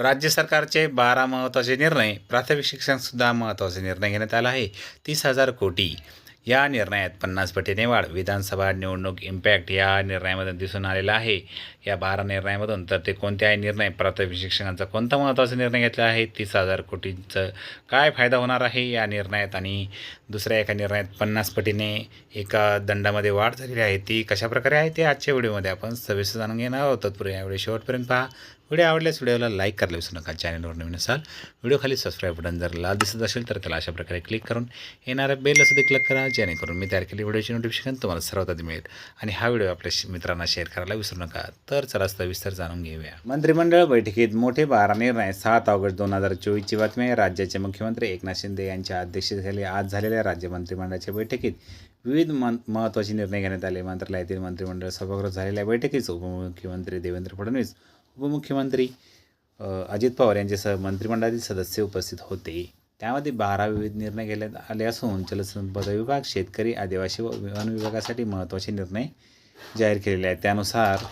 राज्य सरकारचे बारा महत्त्वाचे निर्णय प्राथमिक शिक्षणसुद्धा महत्त्वाचा निर्णय घेण्यात आला आहे. तीस हजार कोटी या निर्णयात पन्नास पटीने वाढ. विधानसभा निवडणूक इम्पॅक्ट या निर्णयामधून दिसून आलेला आहे. या बारा निर्णयामधून तर ते कोणत्याही निर्णय प्राथमिक शिक्षणाचा कोणता महत्त्वाचा निर्णय घेतला आहे? तीस हजार कोटींचं काय फायदा होणार आहे या निर्णयात? आणि दुसऱ्या एका निर्णयात पन्नास पटीने एका दंडामध्ये वाढ झालेली आहे ती कशाप्रकारे आहे ते आजच्या व्हिडिओमध्ये आपण सविस्तर जाणून घेणार आहोत. तत्पूर्वी या शेवटपर्यंत पहा. व्हिडिओ आवडल्यास व्हिडिओला लाईक करायला विसरू नका. चॅनलवर नवीन असाल व्हिडिओ खाली सबस्क्राईब बटन जर लाल दिसत असेल तर त्याला अशा प्रकारे क्लिक करून येणाऱ्या बेल असं क्लिक करा जेणेकरून मी तयार केलेली व्हिडिओची नोटिफिकेशन तुम्हाला सर्वात आधी मिळेल. आणि हा व्हिडिओ आपल्या मित्रांना शेअर करायला विसरू नका. तर चला सविस्तर जाणून घेऊया. मंत्रिमंडळ बैठकीत मोठे बारा निर्णय. सात ऑगस्ट दोन हजार चोवीसची बातमी आहे. राज्याचे मुख्यमंत्री एकनाथ शिंदे यांच्या अध्यक्षतेखाली आज झालेल्या राज्य मंत्रिमंडळाच्या बैठकीत विविध मन महत्त्वाचे निर्णय घेण्यात आले. मंत्रालयातील मंत्रिमंडळ सभागृहात झालेल्या बैठकीस उपमुख्यमंत्री देवेंद्र फडणवीस उपमुख्यमंत्री अजित पवार यांच्यासह मंत्रिमंडळातील सदस्य उपस्थित होते. त्यामध्ये बारा विविध निर्णय घेण्यात आले असून जलसंपदा विभाग शेतकरी आदिवासी व वन विभागासाठी महत्त्वाचे निर्णय जाहीर केलेले आहेत. त्यानुसार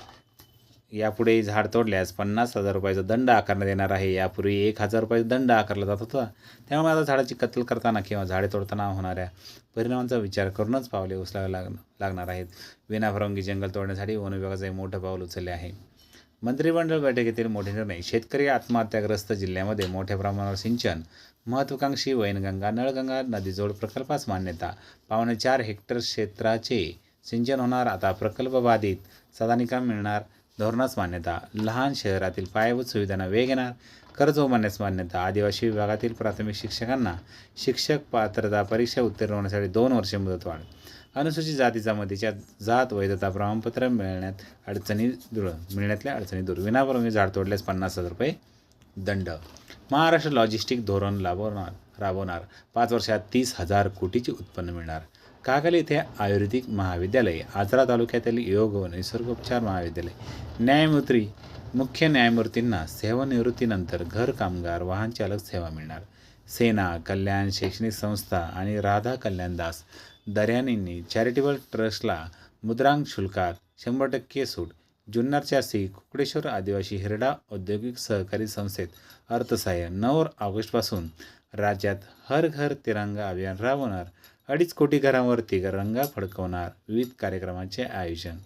यापुढे झाड तोडल्यास पन्नास हजार रुपयाचा दंड आकारण्यात येणार आहे. यापूर्वी एक हजार रुपयाचा दंड आकारला जात होता. त्यामुळे आता झाडाची कत्तल करताना किंवा झाडे तोडताना होणाऱ्या परिणामांचा विचार करूनच पावले उचलावे लाग लागणार आहेत. विनाफरंगी जंगल तोडण्यासाठी वन विभागाचे एक मोठं पाऊल उचलले आहे. मंत्रिमंडळ बैठकीतील मोठे निर्णय शेतकरी आत्महत्याग्रस्त जिल्ह्यामध्ये मोठ्या प्रमाणावर सिंचन महत्त्वाकांक्षी वैनगंगा नळगंगा नदीजोड प्रकल्पास मान्यता. पावणे चार हेक्टर क्षेत्राचे सिंचन होणार आता प्रकल्प बाधित. सदानिका मिळणार धोरणास मान्यता. लहान शहरातील पायाभूत सुविधांना वेग येणार कर्ज उभारण्यास मान्यता. आदिवासी विभागातील प्राथमिक शिक्षकांना शिक्षक पात्रता परीक्षा उत्तीर्ण होण्यासाठी दोन वर्षे मुदतवाढ. अनुसूचित जातीचा मतीच्या जात वैधता प्रमाणपत्र मिळण्यात अडचणी दूर मिळण्यातल्या अडचणी दूर. विनापरवानगी म्हणजे झाड तोडल्यास पन्नास हजार रुपये दंड. महाराष्ट्र लॉजिस्टिक धोरण राबवणार राबवणार. पाच वर्षात तीस हजार कोटीचे उत्पन्न मिळणार. कागल येथे आयुर्वेदिक महाविद्यालय आजरा तालुक्यातील योग व निसर्गोपचार महाविद्यालय. न्यायमूर्ती मुख्य न्यायमूर्तींना सेवानिवृत्तीनंतर घर कामगार वाहन चालक सेवा मिळणार. सेना कल्याण शैक्षणिक संस्था आणि राधा कल्याणदास दर्यानींनी चॅरिटेबल ट्रस्टला मुद्रांक शुल्कात शंभर टक्के सूट. जुन्नरच्या सी कुकडेश्वर आदिवासी हिरडा औद्योगिक सहकारी संस्थेत अर्थसहाय्य नऊ ऑगस्टपासून राज्यात हर घर तिरंगा अभियान राबवणार अडीच कोटी घरांवर तिरंगा फडकवणार विविध कार्यक्रमांचे आयोजन.